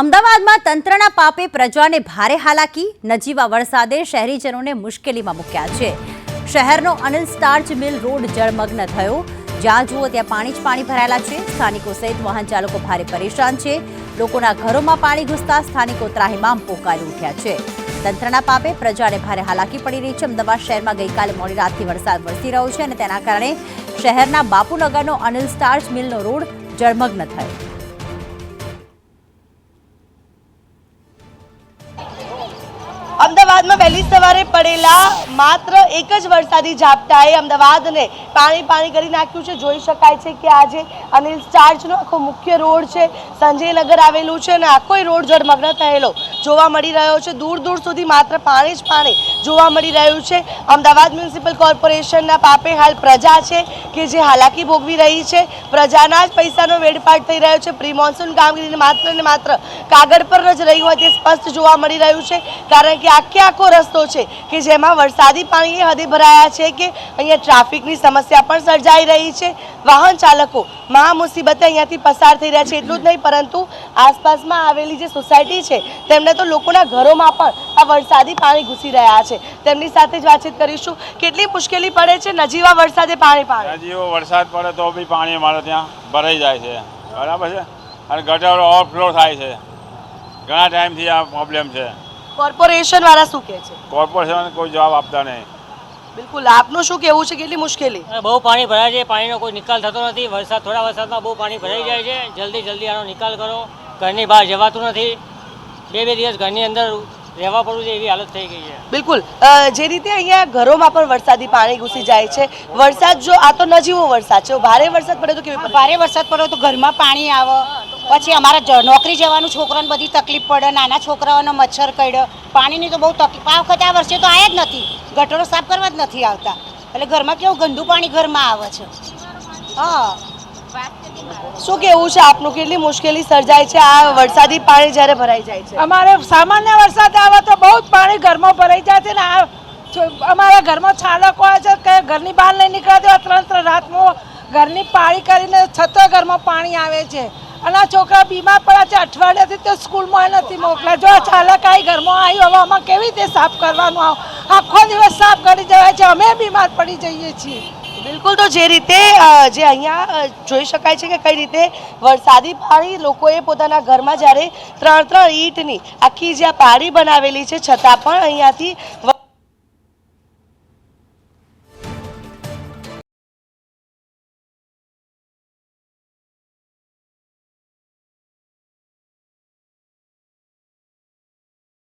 અમદાવાદમાં તંત્રના પાપે પ્રજાને ભારે હાલાકી, નજીવા વરસાદે શહેરીજનોને મુશ્કેલીમાં મૂક્યા છે. શહેરનો અનિલ સ્ટાર્ચ મિલ રોડ જળમગ્ન થયો. જ્યાં જુઓ ત્યાં પાણી જ પાણી ભરાયેલા છે. સ્થાનિકો સહિત વાહન ચાલકો ભારે પરેશાન છે. લોકોના ઘરોમાં પાણી ઘૂસતા સ્થાનિકો ત્રાહિમામ પોકારી ઉઠ્યા છે. તંત્રના પાપે પ્રજાને ભારે હાલાકી પડી રહી છે. અમદાવાદ શહેરમાં ગઈકાલે મોડી રાતથી વરસાદ વરસી રહ્યો છે અને તેના કારણે શહેરના બાપુનગરનો અનિલ સ્ટાર્ચ મિલનો રોડ જળમગ્ન થયો. અમદાવાદમાં વહેલી સવારે પડેલા માત્ર એક જ વરસાદી ઝાપટાએ અમદાવાદને પાણી પાણી કરી નાખ્યું છે. જોઈ શકાય છે કે આજે અનિલ ચાર્જનો આખો મુખ્ય રોડ છે. સંજયનગર આવેલું છે અને આખો રોડ જળમગ્ન થયેલો જોવા મળી રહ્યો છે. દૂર દૂર સુધી માત્ર પાણી જ પાણી જોવા મળી રહ્યું છે. અમદાવાદ મ્યુનિસિપલ કોર્પોરેશનના પાપે હાલ પ્રજા છે કે જે હાલાકી ભોગવી રહી છે. પ્રજાના જ પૈસાનો વેડફાટ થઈ રહ્યો છે. પ્રી મોન્સૂન કામગીરીને માત્ર ને માત્ર કાગળ પર જ રહી હોય તે સ્પષ્ટ જોવા મળી રહ્યું છે. કારણ કે આખે આખો રસ્તો છે કે જેમાં વરસાદી પાણી હદે ભરાયા છે કે અહીંયા ટ્રાફિકની સમસ્યા પણ સર્જાઈ રહી છે. વાહન ચાલકો મહા મુસીબતે અહીંયાથી પસાર થઈ રહ્યા છે. એટલું જ નહીં પરંતુ આસપાસમાં આવેલી જે સોસાયટી છે તેમને તો લોકોના ઘરોમાં પણ આ વરસાદી પાણી ઘૂસી રહ્યા છે. તેમની સાથે જ વાતચીત કરીશું. કેટલી મુશ્કેલી પડે છે? નજીવા વરસાદે પાણી પાણી. નજીવો વરસાદ પડે તો બી પાણી અમારે ત્યાં ભરાઈ જાય છે. બરાબર છે? અને ગટર ઓવરફ્લો થાય છે. ઘણા ટાઈમથી આ પ્રોબ્લેમ છે. કોર્પોરેશન વાળા શું કહે છે? કોર્પોરેશન કોઈ જવાબ આપતા નહીં. બિલકુલ. આપનું શું કહેવું છે? કેટલી મુશ્કેલી? બહુ પાણી ભરાય છે. પાણીનો કોઈ નિકાલ થતો નથી. વરસાદ થોડા વરસાદમાં બહુ પાણી ભરાઈ જાય છે. જલ્દી જલ્દી આનો નિકાલ કરો. ઘરની બહાર જવાતું નથી. બે બે દિવસ ઘરની અંદર રહેવા પડવું છે એવી હાલત થઈ ગઈ છે. બિલકુલ. જે રીતે અહીંયા ઘરોમાં પણ વરસાદી પાણી ઘૂસી જાય છે. વરસાદ જો આ તો નજીવો વરસાદ છે. ભારે વરસાદ પડે તો કેવી ભારે વરસાદ પડે તો ઘરમાં પાણી આવે. પછી અમારા નોકરી જવાનું છોકરાને બધી તકલીફ પડે નાના છોકરાઓને મચ્છર કરડે. પાણીની તો બહુ તકલીફ આ વખતે આ વર્ષે તો આવ્યા જ નથી. ગટરો સાફ કરવા જ નથી આવતા. એટલે ઘરમાં કેવું ગંદુ પાણી ઘરમાં આવે છે. હા. શું કેવું છે આપનું? કેટલી મુશ્કેલી સર્જાય છે? આ વરસાદી પાણી જ્યારે ભરાઈ જાય છે. અમારે સામાન્ય વરસાદ આવે તો બહુ જ પાણી ઘરમાં ભરાઈ જાય છે ને આ અમારા ઘરમાં છાલકો આવે છે કે ઘરની બહાર નહીં નીકળતી ત્રણ ત્રણ રાતમાં ઘરની પાળી કરીને છતાં ઘરમાં પાણી આવે છે. અને આ છોકરા બીમાર પડ્યા છે, અઠવાડિયાથી તો સ્કૂલમાં નથી મોકલા જો આ છાલક આવી ઘરમાં આવી હવે આમાં કેવી રીતે સાફ કરવાનું? આવો, આખો દિવસ સાફ કરી જવાય છે, અમે બીમાર પડી જઈએ છીએ. બિલકુલ, તો જે રીતે જે અહીંયા જોઈ શકાય છે કે કઈ રીતે વરસાદી પાણી લોકોએ પોતાના ઘરમાં જ્યારે ત્રણ ત્રણ ઈંટની આખી જે આ પાળી બનાવેલી છે, છતાં પણ અહીંયાથી